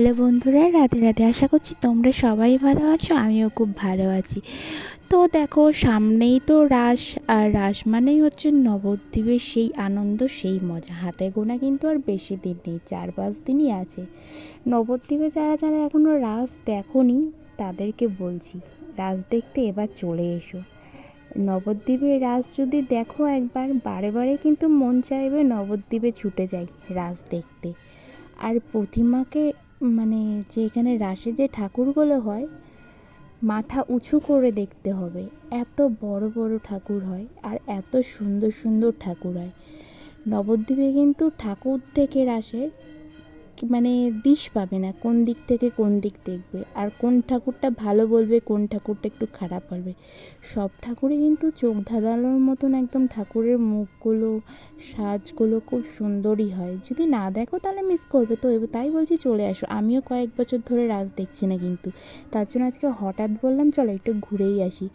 Hello বন্ধুরা রাতে রাতে আশা করছি তোমরা সবাই ভালো আছো, আমিও খুব ভালো আছি। তো দেখো, সামনেই তো রাস, আর রাস মানেই হচ্ছে নবদ্বীপের সেই আনন্দ, সেই মজা। হাতে গোনা কিন্তু আর বেশি দিন নেই, চার পাঁচ দিনই আছে। নবদ্বীপে যারা যারা এখনও রাস দেখোনি, তাদেরকে বলছি, রাস দেখতে এবার চলে এসো। নবদ্বীপের রাস যদি দেখো একবার, বারে বারে কিন্তু মন চাইবে নবদ্বীপে ছুটে যাই, রাস দেখতে। আর প্রতিমাকে মানে যেখানে রাসে যে ঠাকুরগুলো হয়, মাথা উঁচু করে দেখতে হবে। এত বড় বড় ঠাকুর হয় আর এত সুন্দর সুন্দর ঠাকুর হয়। নবদ্বীপে কিন্তু ঠাকুর থেকে রাসের মানে দিশ পাবে না, কোন দিক থেকে কোন দিক দেখবে, আর কোন ঠাকুরটা ভালো বলবে, কোন ঠাকুরটা একটু খারাপ বলবে। সব ঠাকুরই কিন্তু চোখ ধাঁধানোর মতন একদম ঠাকুরের মুখগুলো, সাজগুলো খুব সুন্দরই হয়। যদি না দেখো তাহলে মিস করবে তো তাই বলছি চলে আসো। আমিও কয়েক বছর ধরে রাজ দেখছি না কিন্তু। তার জন্য আজকে হঠাৎ বললাম, চলো একটু ঘুরেই আসি।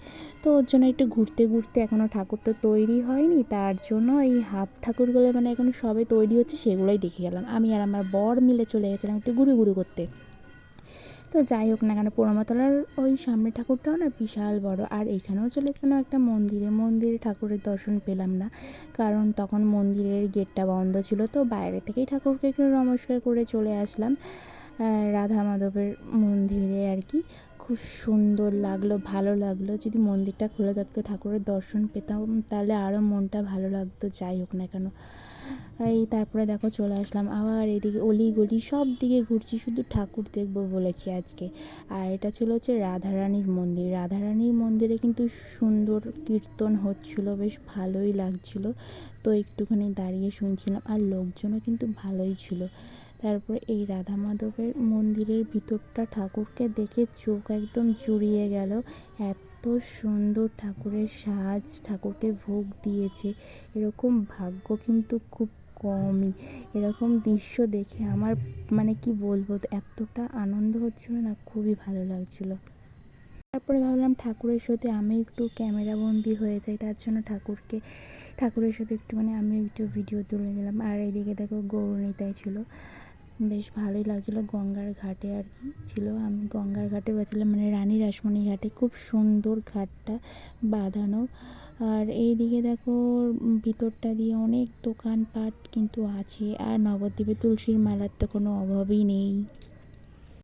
তো ওর জন্য একটু ঘুরতে ঘুরতে এখনও ঠাকুর তো তৈরি হয়নি, তার জন্য এই হাফ ঠাকুরগুলো মানে এখন সবে তৈরি হচ্ছে, সেগুলোই দেখে গেলাম। আমি আর আমার বর মিলে চলে গেছিলাম একটু ঘুরে ঘুরে করতে। তো যাই হোক না কেন, পোড়ামাতলার ওই সামনে ঠাকুরটাও না বিশাল বড়, আর এখানেও চলে এসেছিলাম একটা মন্দিরে। মন্দিরে ঠাকুরের দর্শন পেলাম না, কারণ তখন মন্দিরের গেটটা বন্ধ ছিল, তো বাইরে থেকেই ঠাকুরকে একটু নমস্কার করে চলে আসলাম রাধা মাধবের মন্দিরে আর কি। খুব সুন্দর লাগল, ভালো লাগল, যদি মন্দিরটা খুলে থাকতো ঠাকুরের দর্শন পেতাম, তাহলে আরও মনটা ভালো লাগতো, যাই হোক না কেন। এই তারপরে দেখো চলে আসলাম আবার এদিকে অলি গলি সব দিকে ঘুরছি, শুধু ঠাকুর দেখব বলেছি আজকে। আর এটা ছিল হচ্ছে রাধারানীর মন্দির। রাধারানীর মন্দিরে কিন্তু সুন্দর কীর্তন হচ্ছিল, বেশ ভালোই লাগছিল। তো একটুখানি দাঁড়িয়ে শুনছিলাম আর লোকজনও কিন্তু ভালোই ছিল। তারপর এই রাধা মাধবের মন্দিরের ভিতরটা ঠাকুরকে দেখে চোখ একদম জুড়িয়ে গেল। এত সুন্দর ঠাকুরের সাজ ঠাকুরকে ভোগ দিয়েছে। এরকম ভাগ্য কিন্তু খুব কমই। এরকম দৃশ্য দেখে আমার মানে কি বলব, এতটা আনন্দ হচ্ছিল না, খুবই ভালো লাগছিল। তারপরে ভাবলাম ঠাকুরের সাথে আমি একটু ক্যামেরা বন্দি হয়ে যাই, তার জন্য ঠাকুরকে, ঠাকুরের সাথে একটু মানে আমি একটু ভিডিও তুলে নিলাম। আর এইদিকে দেখো গৌরনীতাই ছিল। বেশ ভালোই লাগছিল গঙ্গার ঘাটে আর কি ছিল। আমি গঙ্গার ঘাটে গেছিলাম মানে রানী রাসমণি ঘাটে। খুব সুন্দর ঘাটটা বাঁধানো। আর এইদিকে দেখো ভিতরটা দিয়ে অনেক দোকানপাট কিন্তু আছে। আর নবদ্বীপে তুলসীর মালার তো কোনো অভাবই নেই।